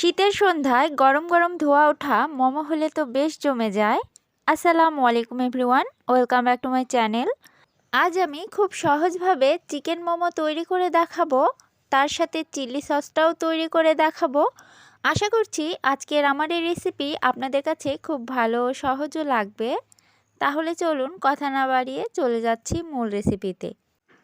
শীতের সন্ধ্যায় গরম গরম ধোয়া ওঠা মোমো হলে তো বেশ জমে যায়। আসসালামু আলাইকুম everyone, welcome back to my channel. আজ আমি খুব সহজভাবে চিকেন মোমো তৈরি করে দেখাবো, তার সাথে চিলি সসটাও তৈরি করে দেখাবো। আশা করছি আজকের আমার এই রেসিপি আপনাদের কাছে খুব ভালো সহজও লাগবে। তাহলে চলুন কথা না বাড়িয়ে চলে যাচ্ছি মূল রেসিপিতে।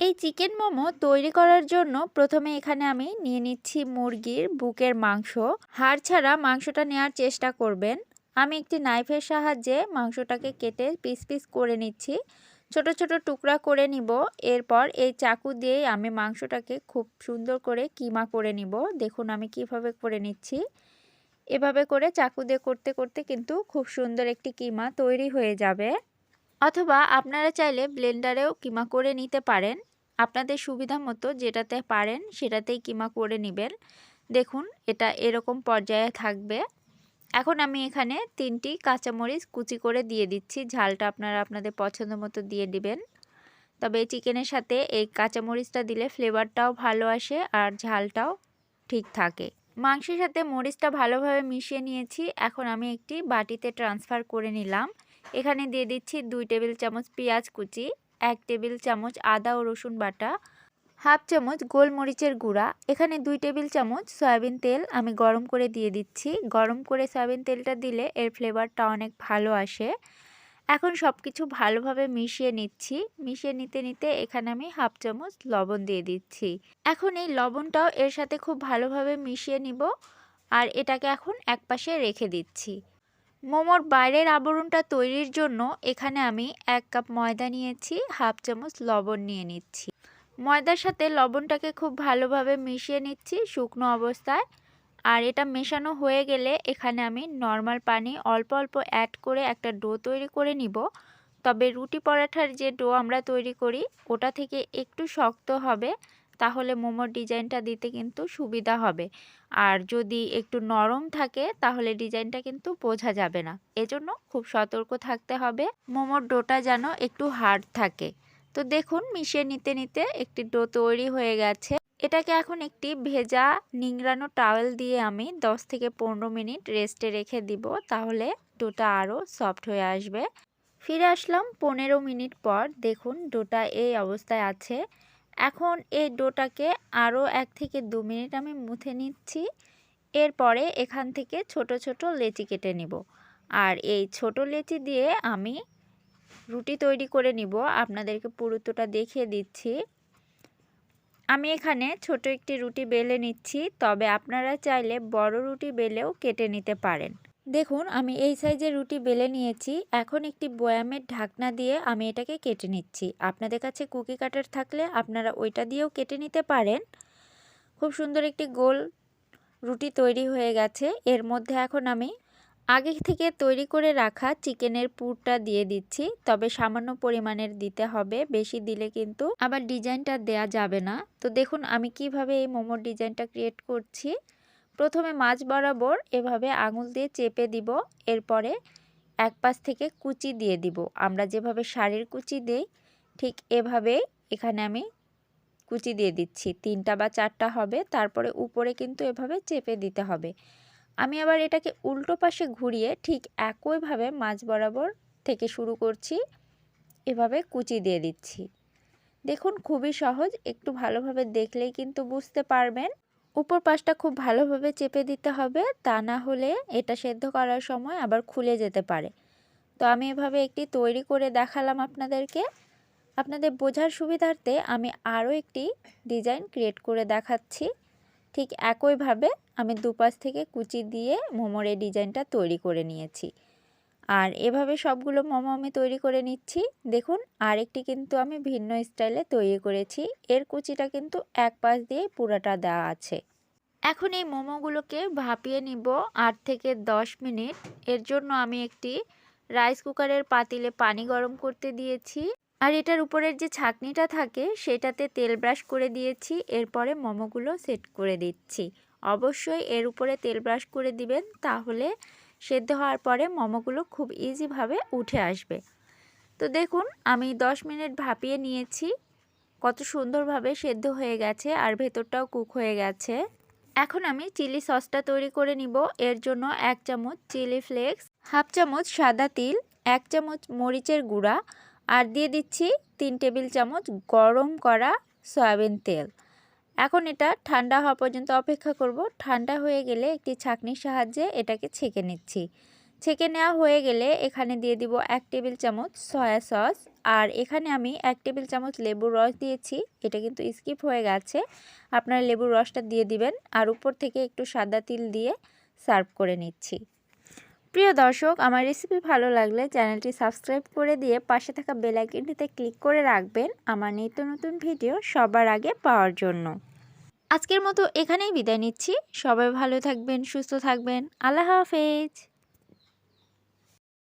এই চিকেন মোমো তৈরি করার জন্য প্রথমে এখানে আমি নিয়ে নিচ্ছি মুরগির বুকের মাংস। হাড় ছাড়া মাংসটা নেওয়ার চেষ্টা করবেন। আমি একটি নাইফের সাহায্যে মাংসটাকে কেটে পিস পিস করে নিচ্ছি। ছোট ছোট টুকরা করে নিব। এরপর এই চাকু দিয়ে আমি মাংসটাকে খুব সুন্দর করে কিমা করে নিব। দেখুন আমি কীভাবে করে নিচ্ছি। এভাবে করে চাকু দিয়ে করতে করতে কিন্তু খুব সুন্দর একটি কিমা তৈরি হয়ে যাবে। অথবা আপনারা চাইলে ব্লেন্ডারেও কিমা করে নিতে পারেন। আপনাদের সুবিধা মতো যেটাতে পারেন সেটাতেই কিমা করে নেবেন। দেখুন, এটা এরকম পর্যায়ে থাকবে। এখন আমি এখানে তিনটি কাঁচামরিচ কুচি করে দিয়ে দিচ্ছি। ঝালটা আপনারা আপনাদের পছন্দ মতো দিয়ে দিবেন। তবে চিকেনের সাথে এই কাঁচামরিচটা দিলে ফ্লেভারটাও ভালো আসে আর ঝালটাও ঠিক থাকে। মাংসের সাথে মরিচটা ভালোভাবে মিশিয়ে নিয়েছি। এখন আমি একটি বাটিতে ট্রান্সফার করে নিলাম। এখানে দিয়ে দিচ্ছি দুই টেবিল চামচ পেঁয়াজ কুচি, এক টেবিল চামচ আদা ও রসুন বাটা, হাফ চামচ গোলমরিচের গুঁড়া। এখানে দুই টেবিল চামচ সয়াবিন তেল আমি গরম করে দিয়ে দিচ্ছি। গরম করে সয়াবিন তেলটা দিলে এর ফ্লেভারটা অনেক ভালো আসে। এখন সব কিছু ভালোভাবে মিশিয়ে নিচ্ছি। মিশিয়ে নিতে নিতে এখানে আমি হাফ চামচ লবণ দিয়ে দিচ্ছি। এখন এই লবণটাও এর সাথে খুব ভালোভাবে মিশিয়ে নিব। আর এটাকে এখন একপাশে রেখে দিচ্ছি। মোমোর বাইরের আবরণটা তৈরির জন্য এখানে আমি এক কাপ ময়দা নিয়েছি, হাফ চামচ লবণ নিয়ে নিচ্ছি। ময়দার সাথে লবণটাকে খুব ভালোভাবে মিশিয়ে নিচ্ছি শুকনো অবস্থায়। আর এটা মেশানো হয়ে গেলে এখানে আমি নর্মাল পানি অল্প অল্প অ্যাড করে একটা ডো তৈরি করে নিব। তবে রুটি পরাঠার যে ডো আমরা তৈরি করি, ওটা থেকে একটু শক্ত হবে। তাহলে মোমোর ডিজাইনটা দিতে কিন্তু সুবিধা হবে। আর যদি একটু নরম থাকে, তাহলে ডিজাইনটা কিন্তু বোঝা যাবে না। এজন্য খুব সতর্ক থাকতে হবে। মোমোর ডোটা যেন একটু হার্ড থাকে। তো দেখুন, মিশিয়ে নিতে নিতে একটি ডো তৈরি হয়ে গেছে। এটাকে এখন একটি ভেজা নিংড়ানো টাওয়েল দিয়ে আমি 10 থেকে পনেরো মিনিট রেস্টে রেখে দিব। তাহলে ডোটা আরও সফট হয়ে আসবে। ফিরে আসলাম পনেরো মিনিট পর। দেখুন, ডোটা এই অবস্থায় আছে। এখন এই ডোটাকে আরও এক থেকে দু মিনিট আমি মুথে নিচ্ছি। এরপরে এখান থেকে ছোট ছোট লেচি কেটে নিব। আর এই ছোট লেচি দিয়ে আমি রুটি তৈরি করে নিব। আপনাদেরকে পুরুত্বটা দেখিয়ে দিচ্ছি। আমি এখানে ছোট একটি রুটি বেলে নিচ্ছি। তবে আপনারা চাইলে বড় রুটি বেলেও কেটে নিতে পারেন। দেখুন, আমি এই সাইজের রুটি বেলে নিয়েছি। এখন একটি বয়ামের ঢাকনা দিয়ে আমি এটাকে কেটে নিচ্ছি। আপনাদের কাছে কুকি কাটার থাকলে আপনারা ওইটা দিয়েও কেটে নিতে পারেন। খুব সুন্দর একটি গোল রুটি তৈরি হয়ে গেছে। এর মধ্যে এখন আমি আগে থেকে তৈরি করে রাখা চিকেনের পুরটা দিয়ে দিচ্ছি। তবে সামান্য পরিমাণের দিতে হবে। বেশি দিলে কিন্তু আবার ডিজাইনটা দেয়া যাবে না। তো দেখুন, আমি কীভাবে এই মোমোর ডিজাইনটা ক্রিয়েট করছি। প্রথমে মাছ বরাবর এভাবে আঙুল দিয়ে চেপে দিব, এরপরে এক পাশ থেকে কুচি দিয়ে দিব। আমরা যেভাবে শাড়ির কুচি দেই, ঠিক এভাবে এখানে আমি কুচি দিয়ে দিচ্ছি। তিনটা বা চারটা হবে, তারপরে উপরে কিন্তু এভাবে চেপে দিতে হবে। আমি আবার এটাকে উল্টো পাশে ঘুরিয়ে ঠিক একইভাবে মাছ বরাবর থেকে শুরু করছি, এভাবে কুচি দিয়ে দিচ্ছি। দেখুন, খুবই সহজ। একটু ভালোভাবে দেখলেই কিন্তু বুঝতে পারবেন। উপর পাশটা খুব ভালোভাবে চেপে দিতে হবে, তা না হলে এটা সেদ্ধ করার সময় আবার খুলে যেতে পারে। তো আমি এভাবে একটি তৈরি করে দেখালাম আপনাদেরকে। আপনাদের বোঝার সুবিধার্থে আমি আরও একটি ডিজাইন ক্রিয়েট করে দেখাচ্ছি। ঠিক একইভাবে আমি দুপাশ থেকে কুচি দিয়ে মোমোর এই ডিজাইনটা তৈরি করে নিয়েছি। আর এভাবে সবগুলো মোমো আমি তৈরি করে নিচ্ছি। দেখুন, আরেকটি কিন্তু আমি ভিন্ন স্টাইলে তৈরি করেছি। এর কুচিটা কিন্তু এক পাশ দিয়ে পুরাটা দেওয়া আছে। এখন এই মোমোগুলোকে ভাপিয়ে নিব আট থেকে দশ মিনিট। এর জন্য আমি একটি রাইস কুকারের পাতিলে পানি গরম করতে দিয়েছি। আর এটার উপরের যে ছাকনিটা থাকে, সেটাতে তেল ব্রাশ করে দিয়েছি। এরপরে মোমোগুলো সেট করে দিচ্ছি। অবশ্যই এর উপরে তেল ব্রাশ করে দিবেন, তাহলে সেদ্ধ হওয়ার পরে মোমোগুলো খুব ইজিভাবে উঠে আসবে। তো দেখুন, আমি 10 মিনিট ভাপিয়ে নিয়েছি। কত সুন্দরভাবে সেদ্ধ হয়ে গেছে আর ভেতরটাও কুক হয়ে গেছে। এখন আমি চিলি সসটা তৈরি করে নিব। এর জন্য এক চামচ চিলি ফ্লেক্স, হাফ চামচ সাদা তিল, এক চামচ মরিচের গুঁড়া আর দিয়ে দিচ্ছি তিন টেবিল চামচ গরম করা সয়াবিন তেল। এখন এটা ঠান্ডা হওয়া পর্যন্ত অপেক্ষা করব। ঠান্ডা হয়ে গেলে একটি ছাঁকনির সাহায্যে এটাকে ছেঁকে নিচ্ছি। ছেঁকে নেওয়া হয়ে গেলে এখানে দিয়ে দিব এক টেবিল চামচ সয়া সস। আর এখানে আমি এক টেবিল চামচ লেবুর রস দিয়েছি। এটা কিন্তু স্কিপ হয়ে গেছে। আপনারা লেবুর রসটা দিয়ে দিবেন। আর উপর থেকে একটু সাদা তিল দিয়ে সার্ভ করে নিচ্ছি। প্রিয় দর্শক, আমার রেসিপি ভালো লাগলে চ্যানেলটি সাবস্ক্রাইব করে দিয়ে পাশে থাকা বেল আইকনটিতে ক্লিক করে রাখবেন আমার নিত্য নতুন ভিডিও সবার আগে পাওয়ার জন্য। আজকের মতো এখানেই বিদায় নিচ্ছি। সবাই ভালো থাকবেন, সুস্থ থাকবেন। আল্লাহ হাফেজ।